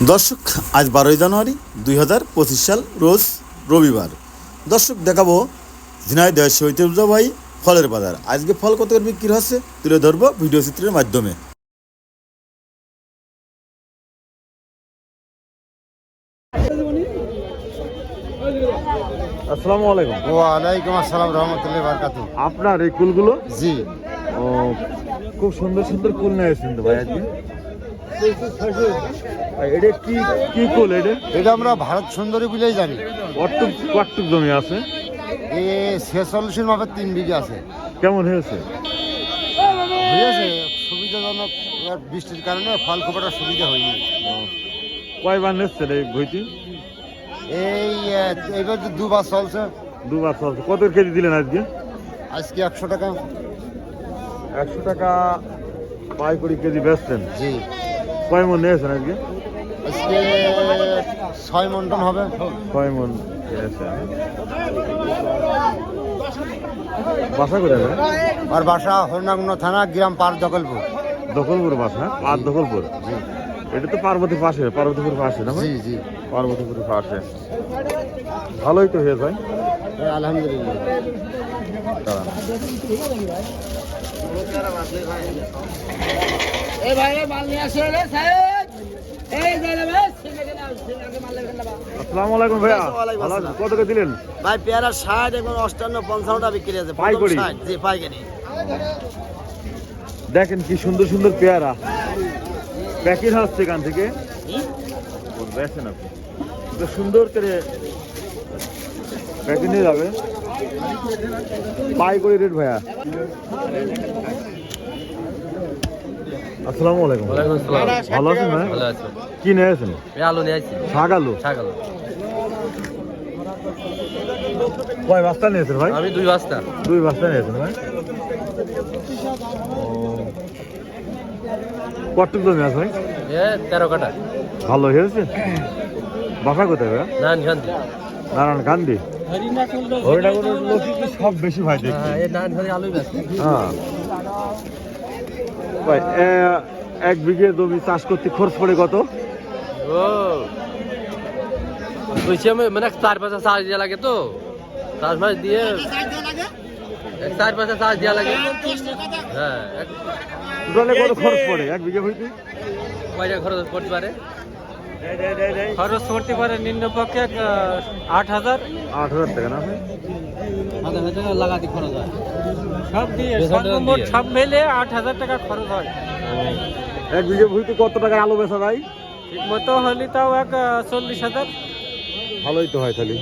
দর্শক আজ বারোই জানুয়ারি দুই হাজার পঁচিশ সাল রোজ রবিবার। দর্শক দেখাবো ঝিনাইদহ ভাই ফলের বাজার। আজকে ফল কত করে বিক্রি হচ্ছে তুলে ধরবো ভিডিও চিত্রের মাধ্যমে। আসসালামু আলাইকুম। ওয়ালাইকুম আসসালাম রহমতুল্লাহ বারকাতু। আপনার এই কুলগুলো? জি। ও খুব সুন্দর সুন্দর কুল নিয়েছেন তো ভাই আজকে? ভাই, এটা কি কি কুল এটা? এটা আমরা ভারত সুন্দরী বলেই জানি। কটুক কটুক জমি আছে? এ ছেচল্লিশের মাপের তিন বিঘে আছে। কেমন হয়েছে? হয়েছে সুবিধাজনক এবার বৃষ্টির কারণে ফল খুব একটা সুবিধা হয়নি। কয়বার নিচ্ছেন এই বইটি এই আহ, এইবার তো দুবার চলছে। দুবার চলছে। কত কেজি দিলেন আজকে? আজকে একশো টাকা। একশো টাকা পাই করে কেজি বেচছেন? জি। কয় মন নিয়েছেন আজকে? আজকে ছয় মন্টন হবে। কয় মন বাসা করে আর বাসা হরিনাগুন্য থানা গ্রাম পার দখলপুর দখলপুর বাসা? আর দখলপুর? এটা তো পার্বতী পাশে পার্বতীপুর পাশে না? জি জি। পার্বতীপুর পাশে। ভালোই তো হয়ে যায় এই আলহামদুলিল্লাহ। ভাই মাল নিয়ে আসো সাহেব। ভাইয়া। কত করে দিলেন? ভাই পেয়ারা ষাট এবং অষ্টান্ন পঞ্চান্নটা বিক্রি আছে। পাইকারি? জি পাইকারি। দেখেন কি সুন্দর সুন্দর পেয়ারা। প্যাকেট হচ্ছে এখান থেকে। আপনি। সুন্দর করে প্যাকেট নিয়ে যাবে। পাই করে রেট ভাইয়া। আসসালামু আলাইকুম। ভালো আছেন ভাই? ভালো আছো। কি নিয়েছেন এই আলু নিয়ে আসছি। শাক আলু? ছাগল কয় বস্তা নিয়েছেন ভাই? আমি দুই বস্তা। দুই বস্তা নিয়েছেন ভাই। কটুক জমি আছে ভাই? এ তেরো কাটা ভালো হয়েছে? বাসা কোথায় ভাই? না শান্তি নারায়ণ গান্ধী? হরিণাগুড়ের লোকই কি সব বেশি ভাই দেখি হ্যাঁ। ভাই এক বিঘে জমি চাষ করতে খরচ পড়ে কত? মানে চার পাঁচটা চার্জ দেওয়া লাগে তো। চার পাঁচ দিয়ে চার পাঁচটা চার্জ দেওয়া লাগে? হ্যাঁ এক টোটালে কত খরচ পড়ে? এক বিঘে হইতে? কয়টা খরচ পড়তে পারে? খরচ করতে পারে নিম্ন পক্ষে আট হাজার। আট হাজার টাকা না? ভাই? হাজার টাকা লাগাতে খরচ হয়। সব দিয়ে হাজার সব মিলে আট হাজার টাকা খরচ হয়। এক বিঘে হইতে কত টাকার আলু বেচা যায়? ঠিক মতো হলে তাও এক চল্লিশ হাজার। ভালোই তো হয় তাহলে।